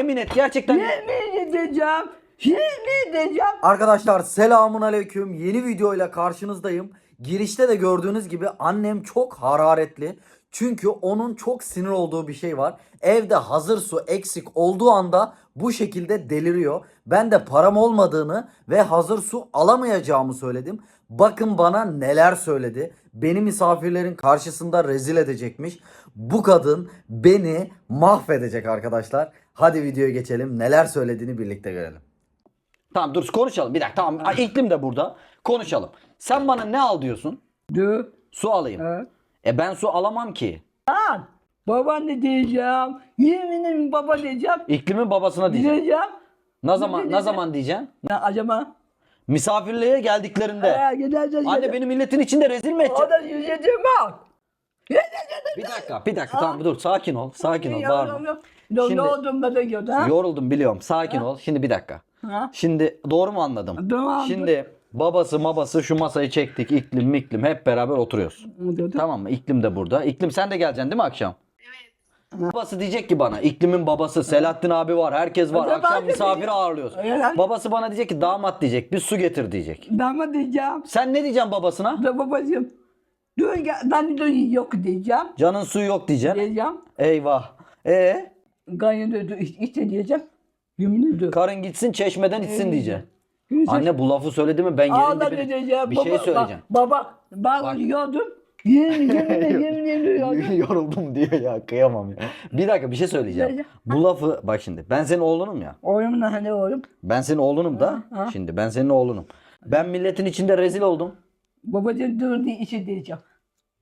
yemin et gerçekten. Yemin edeceğim. Yemin edeceğim. Arkadaşlar selamun aleyküm. Yeni videoyla karşınızdayım. Girişte de gördüğünüz gibi annem çok hararetli. Çünkü onun çok sinir olduğu bir şey var. Evde hazır su eksik olduğu anda bu şekilde deliriyor. Ben de param olmadığını ve hazır su alamayacağımı söyledim. Bakın bana neler söyledi. Beni misafirlerin karşısında rezil edecekmiş. Bu kadın beni mahvedecek arkadaşlar. Hadi videoya geçelim. Neler söylediğini birlikte görelim. Tamam dur konuşalım. Bir dakika tamam. Aa, İklim de burada. Konuşalım. Sen bana ne al diyorsun? Dur. Su alayım. Ha. E ben su alamam ki. Lan. Baba ne diyeceğim? Yeminim baba diyeceğim. İklimin babasına diyeceğim. Diyeceğim. Ne zaman ne zaman diyeceksin? Ne acaba? Misafirliğe geldiklerinde. Ha, gidereceğiz. Anne beni milletin içinde rezil mi edeceksin? O da yüzeceğim bak. Bir dakika bir dakika tamam dur sakin ol. Sakin ol bağırma. Şimdi- oldum da ha? Yoruldum biliyorum. Sakin ol. Şimdi bir dakika. Ha? Şimdi doğru mu anladım? Tamam. Şimdi babası mabası şu masayı çektik. iklim miklim hep beraber oturuyoruz. Diyordu. Tamam mı? İklim de burada. İklim sen de geleceksin değil mi akşam? Babası diyecek ki bana iklimin babası Selahattin abi var herkes var Hadi akşam ben de misafir diyeyim. ağırlıyoruz. Evet. Babası bana diyecek ki damat diyecek bir su getir diyecek. Dama diyeceğim. Sen ne diyeceksin babasına? Da babacığım. Gel. Ben yok diyeceğim. Canın suyu yok diyeceksin. Diyeceğim. Eyvah. E Gayet ödü işte diyeceğim. Yemin ediyorum. karın gitsin çeşmeden içsin diyeceksin. Güzel. Anne bu lafı söyledi mi ben yerin dibine diyeceğim. bir baba, şey söyleyeceğim. Bak, baba ben Bak. yiyordum. Yemin yemin yemin yemin Yoruldum diyor ya kıyamam ya. Bir dakika bir şey söyleyeceğim. Söyle. Bu lafı bak şimdi ben senin oğlunum ya. Oğlum da hani oğlum. Ben senin oğlunum da. Ha, ha. Şimdi ben senin oğlunum. Ben milletin içinde rezil oldum. Babacığım dur diye işi diyeceğim.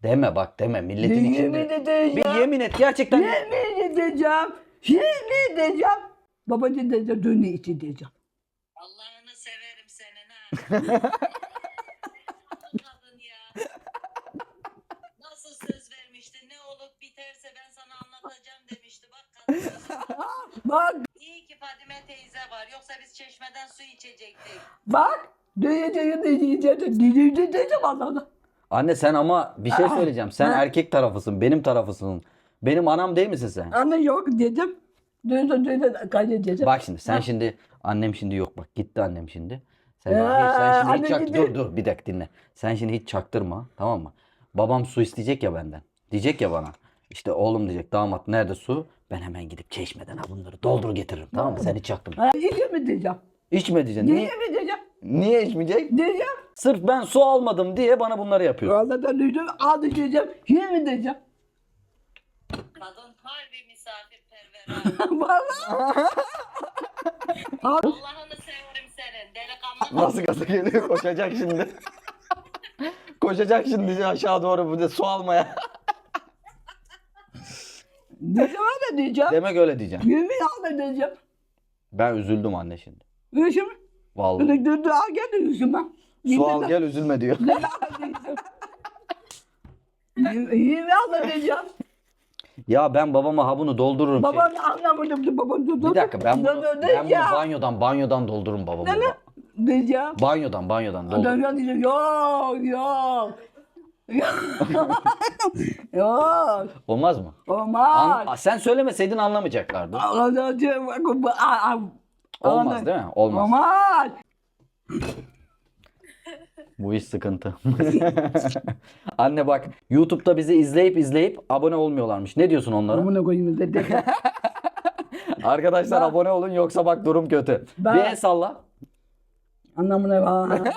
Deme bak deme milletin Yemin içinde. edeceğim. Bir yemin et gerçekten. Yemin edeceğim. Yemin edeceğim. Babacığım da dur diye işi diyeceğim. Allah'ını severim senin ha. Kadın ya. Nasıl söz vermişti? Ne olup biterse ben sana anlatacağım demişti. Bak kadın. Bak İyi ki Fadime teyze var. Yoksa biz çeşmeden su içecektik. bak. Diyeceğim diyeceğim diyeceğim diyeceğim Allah'ına. Anne sen ama bir şey söyleyeceğim. Sen Ha. erkek tarafısın. Benim tarafısın. Benim anam değil misin sen? Anne yok dedim. Dur dur dur kaydedeceğim. Bak şimdi sen Ha. şimdi annem şimdi yok bak gitti annem şimdi. Sen, hiç, sen şimdi hiç çak- gidiyor. dur dur bir dakika dinle. Sen şimdi hiç çaktırma tamam mı? Babam su isteyecek ya benden. Diyecek ya bana. İşte oğlum diyecek damat nerede su? Ben hemen gidip çeşmeden ha bunları doldur getiririm tamam mı? Sen hiç çaktırma. Ha, iyi mi diyeceğim? İçme diyeceksin. Niye, mi diyeceğim? niye içmeyecek? Diyeceğim. Sırf ben su almadım diye bana bunları yapıyorsun. Vallahi duydum. Aldı diyeceğim. Yemin diyeceğim. Kadın harbi misafirperver ha. Vallahi. Allah'ını severim senin. Delikanlı. Nasıl gaza geliyor koşacak şimdi. koşacak şimdi aşağı doğru bir de su almaya. Diyeceğim öyle diyeceğim. Demek öyle diyeceğim. Yemin aldı diyeceğim. Ben üzüldüm anne şimdi. Üzüm. Vallahi. Dur al gel de üzüme. Su al gel üzülme diyor. Yemin aldı diyeceğim. Ya ben babama ha bunu doldururum. şey. Baban anlamadım. Baban dur dur. Bir dakika ben bunu, ben bunu ya. banyodan banyodan doldururum babamı. Ne ne? Diyeceğim. Banyodan banyodan doldururum. Adam diyeceğim. Yok yok. Yok. Olmaz mı? Olmaz. An- sen söylemeseydin anlamayacaklardı. Olmaz değil mi? Olmaz. Olmaz. Bu iş sıkıntı. Anne bak YouTube'da bizi izleyip izleyip abone olmuyorlarmış. Ne diyorsun onlara? Amına koyayım dedi. Arkadaşlar abone olun yoksa bak durum kötü. Ben- Bir el salla. Anlamına bak.